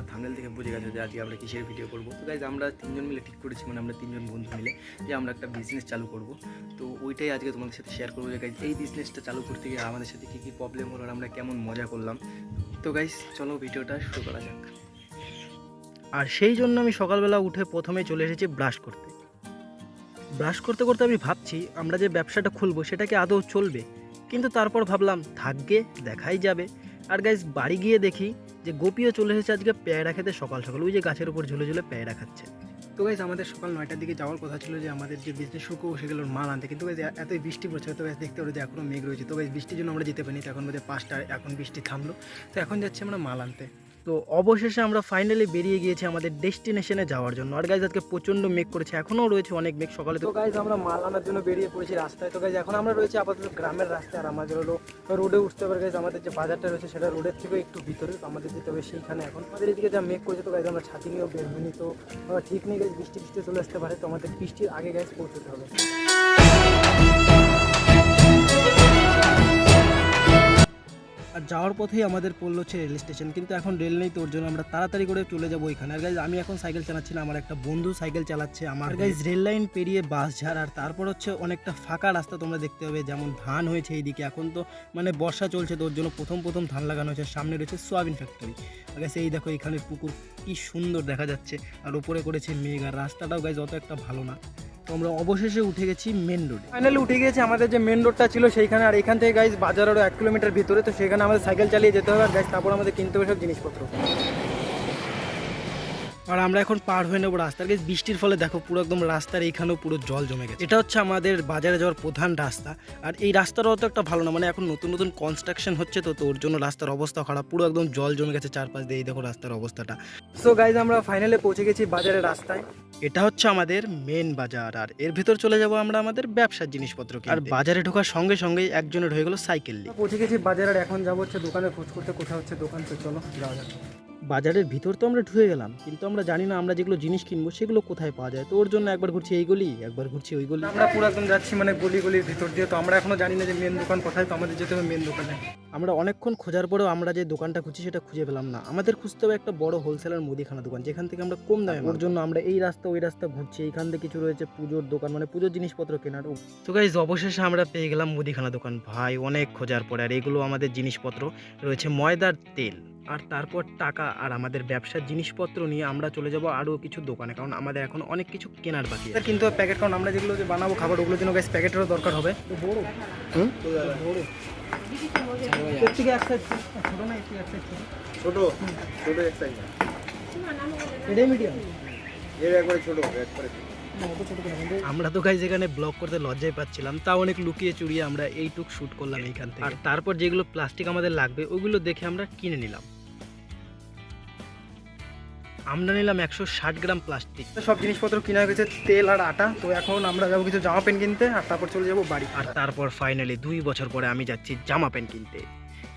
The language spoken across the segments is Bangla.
তো থামনেল থেকে বুঝে গেছো যে আজকে আমরা কিসের ভিডিও করব। তো গাইজ আমরা তিনজন মিলে ঠিক করেছি মানে আমরা তিনজন বন্ধু মিলে যে আমরা একটা বিজনেস চালু করব। তো ওইটাই আজকে তোমাদের সাথে শেয়ার করব যে গাইজ এই বিজনেসটা চালু করতে গিয়ে আমাদের সাথে কী কী প্রবলেম হলো আর আমরা কেমন মজা করলাম। তো গাইজ চলো ভিডিওটা শুরু করা যাক। আর সেই জন্য আমি সকালবেলা উঠে প্রথমে চলে এসেছি ব্রাশ করতে। ব্রাশ করতে করতে আমি ভাবছি, আমরা যে ব্যবসাটা খুলবো সেটা কি আদৌ চলবে? কিন্তু তারপর ভাবলাম থাকবে দেখাই যাবে। আর গাইজ বাড়ি গিয়ে দেখি যে গোপীও চলে এসেছে আজকে পেয়ারা খেতে সকাল সকাল। ওই যে গাছের উপর ঝুলে ঝুলে পেয়ারা খাচ্ছে। তো গাইজ আমাদের সকাল নয়টার দিকে যাওয়ার কথা ছিল যে আমাদের যে বিজনেস করব সেগুলোর মাল আনতে। কিন্তু গাইজ এতই বৃষ্টি পড়ছে, তো গাইজ দেখতে পারো যে এখনও মেঘ রয়েছে। তো গাইজ বৃষ্টির জন্য আমরা যেতে পারিনি, তো এখন বোধহয় পাঁচটা এখন বৃষ্টি থামলো। তো এখন যাচ্ছে আমরা মাল আনতে। তো অবশেষে আমরা ফাইনালি বেরিয়ে গিয়েছি আমাদের ডেস্টিনেশনে যাওয়ার জন্য। আর গাইজ আজকে প্রচণ্ড মেঘ করেছে, এখনও রয়েছে অনেক মেঘ সকালে তো। গাইজ আমরা মাল আনার জন্য বেরিয়ে পড়েছি রাস্তায়। তো গাইজ এখন আমরা রয়েছে আপাতত গ্রামের রাস্তায়। আর আমাদের হলো রোডে উঠতে পারে গাইজ আমাদের যে বাজারটা রয়েছে সেটা রোডের থেকে একটু ভিতরে। আমাদের যেতে হবে সেইখানে এখন। আমাদের এদিকে যা মেঘ করেছে তো গাইজ আমরা ছাতি নিয়েও বের হইনি। তো ঠিক নেই গাইজ বৃষ্টি বৃষ্টি চলে আসতে পারে। তো আমাদের বৃষ্টির আগে গাইজ পৌঁছতে হবে। আর যাওয়ার পথেই আমাদের পড়ল হচ্ছে রেল স্টেশন। কিন্তু এখন রেল নেই তোর জন্য, আমরা তাড়াতাড়ি করে চলে যাব ওইখানে। আর গাইজ আমি এখন সাইকেল চালাচ্ছি না, আমার একটা বন্ধু সাইকেল চালাচ্ছে আমার। গাইজ রেল লাইন পেরিয়ে বাস ঝাড়, আর তারপর হচ্ছে অনেকটা ফাঁকা রাস্তা তোমরা দেখতে হবে যেমন ধান হয়েছে এইদিকে। এখন তো মানে বর্ষা চলছে, তোর জন্য প্রথম প্রথম ধান লাগানো হয়েছে সামনে রয়েছে সোয়াবিন ফ্যাক্টরি আর গাইজ এই দেখো এখানে পুকুর, কি সুন্দর দেখা যাচ্ছে। আর উপরে করেছে মেঘ, আর রাস্তাটাও গাইজ অত একটা ভালো না। আমরা অবশেষে উঠে গেছি মেন রোডে ফাইনালি উঠে গেছি আমাদের যে মেন রোডটা ছিল সেইখানে আর এখান থেকে গাইজ বাজার আরও এক কিলোমিটার ভিতরে তো সেখানে আমাদের সাইকেল চালিয়ে যেতে হবে আর গাইজ তারপর আমাদের কিনতে হবে সব জিনিসপত্র। আর আমরা এখন পার হয়ে নেব রাস্তার গাইজ বৃষ্টির ফলে দেখো পুরো একদম রাস্তার এইখানেও পুরো জল জমে গেছে। এটা হচ্ছে আমাদের বাজারে যাওয়ার প্রধান রাস্তা আর এই রাস্তাটাও তো একটা ভালো না মানে এখন নতুন নতুন কনস্ট্রাকশন হচ্ছে তো তো ওর জন্য রাস্তার অবস্থা খারাপ পুরো একদম জল জমে গেছে চারপাশ দিয়ে এই দেখো রাস্তার অবস্থাটা। সো গাইজ আমরা ফাইনালে পৌঁছে গেছি বাজারের রাস্তায়। এটা হচ্ছে আমাদের মেন বাজার আর এর ভেতর চলে যাব আমরা আমাদের ব্যবসার জিনিসপত্র আর বাজারে ঢোকার সঙ্গে সঙ্গে একজনের হয়ে গেল সাইকেল নিয়ে পৌঁছে গেছি বাজার আর এখন যাব হচ্ছে দোকানে খোঁজ করতে কোথাও হচ্ছে দোকান তো চলো যাওয়া যাক। বাজারের ভিতর তো আমরা ঢুকে গেলাম কিন্তু আমরা জানি না আমরা যেগুলো জিনিস কিনবো সেগুলো কোথায় পাওয়া যায়। তো ওর জন্য একবার ঘুরছি এই গলি একবার ঘুরছি ওই গলি। আমরা পুরো একদম যাচ্ছি মানে গলি গলির ভিতর দিয়ে তো আমরা এখনও জানি না যে মেন দোকান কোথায় তো আমাদের যেতে হবে মেন দোকানে। আমরা অনেকক্ষণ খোঁজার পরেও আমরা যে দোকানটা খুঁজছি সেটা খুঁজে পেলাম না। আমাদের খুঁজতে হবে একটা বড় হোলসেলার মুদিখানা দোকান যেখান থেকে আমরা কম দামে ওর জন্য আমরা এই রাস্তা ওই রাস্তা ঘুরছি এইখান থেকে কিছু রয়েছে পুজোর দোকান মানে পুজোর জিনিসপত্র কেনার। তো গাইজ অবশেষে আমরা পেয়ে গেলাম মুদিখানা দোকান। ভাই অনেক খোঁজার পরে আর এগুলো আমাদের জিনিসপত্র রয়েছে ময়দার তেল। আর তারপর টাকা আর আমাদের ব্যবসার জিনিসপত্র নিয়ে আমরা চলে যাব আরও কিছু দোকানে কারণ আমাদের এখন অনেক কিছু কেনার বাকি আছে। কিন্তু প্যাকেট কারণ আমরা যেগুলো যে বানাবো খাবার ওগুলোর জন্য গ্যাস প্যাকেটেরও দরকার হবে। বড়? হুম? বড় এর থেকে একটা ছোট না এর থেকে একটা ছোট? ছোট ছোট এক সাইজ এটাই মিডিয়াম এর একবারে ছোট একবারে আমরা তো গাইজ এখানে ব্লগ করতে লজ্জায় পাচ্ছিলাম তা অনেক লুকিয়ে চুরিয়ে আমরা এইটুক শ্যুট করলাম এইখান থেকে। আর তারপর যেগুলো প্লাস্টিক আমাদের লাগবে ওগুলো দেখে আমরা কিনে নিলাম। আমরা নিলাম একশো ষাট গ্রাম প্লাস্টিক। সব জিনিসপত্র কিনা গেছে তেল আর আটা। তো এখন আমরা যাব কিছু জামা প্যান্ট কিনতে আর তারপর চলে যাব বাড়ি। আর তারপর ফাইনালি দুই বছর পরে আমি যাচ্ছি জামা প্যান্ট কিনতে।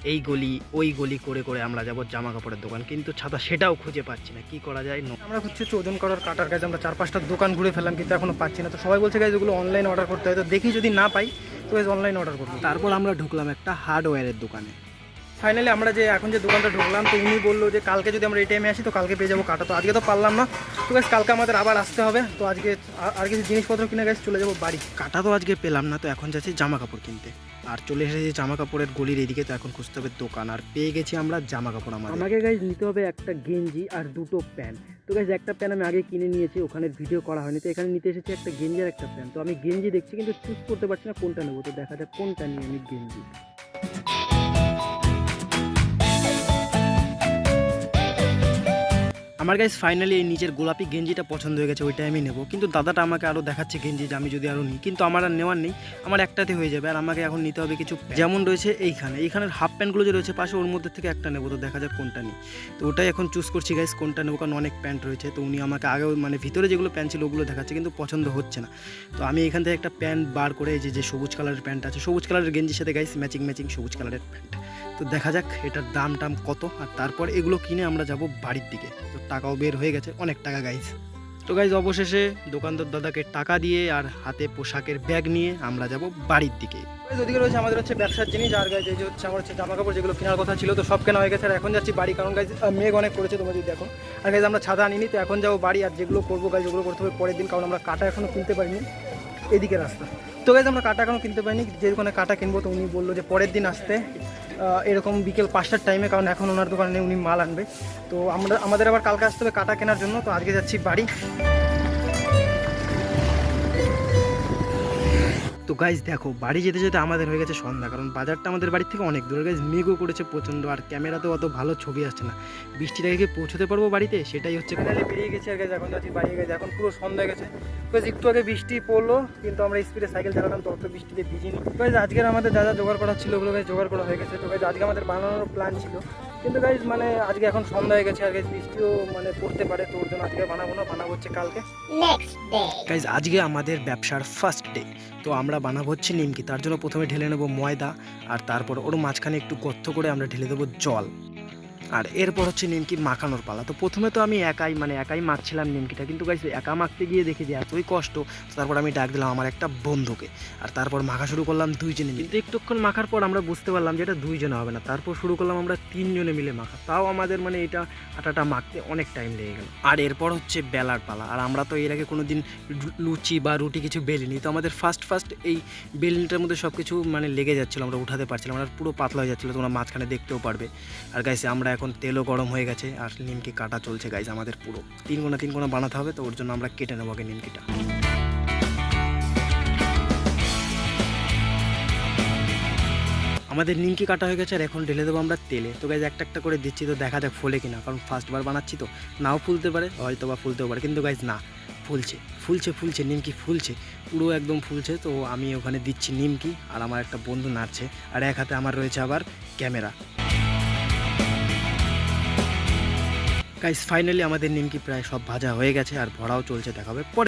এই গলি ওই গলি করে করে আমরা যাব জামা কাপড়ের দোকান। কিন্তু ছাতা সেটাও খুঁজে পাচ্ছি না কি করা যায় ন- আমরা খুঁজছি হচ্ছে ওজন করার কাটার কাছে আমরা চার পাঁচটা দোকান ঘুরে ফেললাম কিন্তু এখনও পাচ্ছি না। তো সবাই বলছে গাইজ ওগুলো অনলাইন অর্ডার করতে হয়। তো দেখি যদি না পাই তো অনলাইন অর্ডার করব। তারপর আমরা ঢুকলাম একটা হার্ডওয়্যারের দোকানে। ফাইনালি আমরা যে এখন যে দোকানটা ঢুকলাম, তো উনি বলল যে কালকে যদি আমরা এই টাইমে আসি, তো কালকে পেয়ে যাব কাটা। তো আজকে তো পারলাম না। তো গাছ কালকে আমাদের আবার আসতে হবে। তো আজকে আর কিছু জিনিসপত্র কিনে গেছে চলে যাব বাড়ি। কাটা তো আজকে পেলাম না, তো এখন যাচ্ছি জামা কাপড় কিনতে। আর চলে এসেছি জামা কাপড়ের গলির এদিকে, তো এখন খুঁজতে হবে দোকান। আর পেয়ে গেছি আমরা জামা কাপড় আমার আমাকে গাইজ নিতে হবে একটা গেঞ্জি আর দুটো প্যান্ট। তো গাইজ একটা প্যান্ট আমি আগে কিনে নিয়েছি, ওখানে ভিডিও করা হয়নি। তো এখানে নিতে এসেছি একটা গেঞ্জি আর একটা প্যান্ট। তো আমি গেঞ্জি দেখছি, কিন্তু চুজ করতে পারছি না কোনটা নেব। তো দেখা যাক কোনটা নিয়ে আমি গেঞ্জি। আমার গাইজ ফাইনালি এই নিচের গোলাপি গেঞ্জিটা পছন্দ হয়ে গেছে, ওইটাই আমি নেব। কিন্তু দাদাটা আমাকে আরও দেখাচ্ছে গেঞ্জি যে আমি যদি আরও নিই। কিন্তু আমার আর নেওয়ার নেই, আমার একটাতে হয়ে যাবে, আর আমাকে এখন নিতে হবে কিছু যেমন রয়েছে এইখানে, এইখানের হাফ প্যান্টগুলো যে রয়েছে, পাশে ওর মধ্যে থেকে একটা নেব, তো দেখা যাক কোনটা নিই। তো ওটাই এখন চুজ করছি গাইজ কোনটা নেব, কারণ অনেক প্যান্ট রয়েছে। তো উনি আমাকে আগেও মানে ভিতরে যেগুলো প্যান্ট ছিল, ওগুলো দেখাচ্ছে, কিন্তু পছন্দ হচ্ছে না। তো আমি এখান থেকে একটা প্যান্ট বার করে, এই যে যে সবুজ কালারের প্যান্ট আছে, সবুজ কালারের গেঞ্জির সাথে গাইস ম্যাচিং ম্যাচিং সবুজ কালারের প্যান্ট তো দেখা যাক এটার দাম টাম কত আর তারপর এগুলো কিনে আমরা যাব বাড়ির দিকে। তো টাকাও বের হয়ে গেছে, অনেক টাকা গাইজ তো গাইজ অবশেষে দোকানদার দাদাকে টাকা দিয়ে আর হাতে পোশাকের ব্যাগ নিয়ে আমরা যাব বাড়ির দিকে। ওদিকে রয়েছে আমাদের হচ্ছে ব্যবসার জিনিস, আর গাইজ এই যে হচ্ছে আমার হচ্ছে জামা কাপড় যেগুলো কেনার কথা ছিল, তো সব কেনা হয়ে গেছে। আর এখন যাচ্ছি বাড়ি, কারণ গাইজ মেঘ অনেক করেছে, তোমরা যদি দেখো। আর গাইজ আমরা ছাদা আনিনি, তো এখন যাব বাড়ি, আর যেগুলো করব গাইজ ওগুলো করতে হবে পরের দিন, কারণ আমরা কাটা এখনও কিনতে পারিনি। এদিকে রাস্তা। তো গাইজ আমরা কাটা এখনও কিনতে পারিনি যে দোকানে কাটা কিনবো তো উনি বলল যে পরের দিন আসতে। এরকম বিকেল পাঁচটার টাইমে কারণ এখন ওনার দোকানে উনি মাল আনবে। তো আমরা আমাদের আবার কালকে আসতে হবে কাটা কেনার জন্য। তো আজকে যাচ্ছি বাড়ি। তো গাইজ দেখো, বাড়ি যেতে যেতে আমাদের হয়ে গেছে সন্ধ্যা, কারণ বাজারটা আমাদের বাড়ি থেকে অনেক দূরে। গাইজ মেঘও করেছে প্রচণ্ড, আর ক্যামেরাতেও অত ভালো ছবি আসছে না। বৃষ্টির আগে কি পৌঁছতে পারব বাড়িতে? সেটাই হচ্ছে ফাইনালি বেরিয়ে গেছি আর গাইজ এখন যাচ্ছি বাড়ি। গেছে এখন পুরো সন্ধ্যা গেছে। গাইজ একটু আগে বৃষ্টি পড়ল, কিন্তু আমরা স্পিডে সাইকেল চালাতাম, তো অত বৃষ্টিতে ভিজিনি। গাইজ আজকের আমাদের যা যা জোগাড় করা ছিল ওগুলো গাইজ জোগাড় করা হয়ে গেছে। তো গাইজ আজকে আমাদের বানানোর প্ল্যান ছিল। কিন্তু গাইজ মানে আজকে এখন সন্ধ্যা হয়ে গেছে আর গাইজ বৃষ্টিও মানে পড়তে পারে তো ওর জন্য আজকে বানাবো না বানাবো হচ্ছে কালকে। গাইজ আজকে আমাদের ব্যবসার ফার্স্ট ডে তো আমরা বানাবো হচ্ছে নিমকি তার জন্য প্রথমে ঢেলে নেব ময়দা আর তারপর ওর মাঝখানে একটু গর্ত করে আমরা ঢেলে দেবো জল। আর এরপর হচ্ছে নিমকি মাখানোর পালা। তো প্রথমে তো আমি একাই মানে একাই মাখছিলাম নিমকিটা, কিন্তু গাইজ একা মাখতে গিয়ে দেখি যে এতই কষ্ট তারপর আমি ডাক দিলাম আমার একটা বন্ধুকে। আর তারপর মাখা শুরু করলাম দুইজনে মিলে। একটুক্ষণ মাখার পর আমরা বুঝতে পারলাম যে এটা দুইজনে হবে না। তারপর শুরু করলাম আমরা তিনজনে মিলে মাখা। তাও আমাদের মানে এটা আটাটা মাখতে অনেক টাইম লেগে গেল। আর এরপর হচ্ছে বেলার পালা। আর আমরা তো এর আগে কোনো দিন লুচি বা রুটি কিছু বেলিনি। তো আমাদের ফার্স্ট ফার্স্ট এই বেলনিটার মধ্যে সব কিছু মানে লেগে যাচ্ছিল, আমরা উঠাতে পারছিলাম আর পুরো পাতলা হয়ে যাচ্ছিল, তোমরা মাঝখানে দেখতেও পারবে। আর গাইছে আমরা এখন তেলও গরম হয়ে গেছে আর নিমকি কাটা চলছে গাইজ আমাদের পুরো। তিন কোনা তিন কোনা বানাতে হবে, তো ওর জন্য আমরা কেটে নেব আগে নিমকিটা। আমাদের নিমকি কাটা হয়ে গেছে আর এখন ঢেলে দেবো আমরা তেলে। তো গাইজ একটা একটা করে দিচ্ছি, তো দেখা যাক ফোলে কিনা, কারণ ফার্স্টবার বানাচ্ছি তো। নাও ফুলতে পারে, হয়তো বা ফুলতেও পারে, কিন্তু গাইজ না, ফুলছে ফুলছে ফুলছে, নিমকি ফুলছে, পুরো একদম ফুলছে। তো আমি ওখানে দিচ্ছি নিমকি, আর আমার একটা বন্ধু নাড়ছে, আর এক হাতে আমার রয়েছে আবার ক্যামেরা। গাইজ ফাইনালি আমাদের নিমকি প্রায় সব ভাজা হয়ে গেছে আর ভরাও চলছে দেখাবে পরে।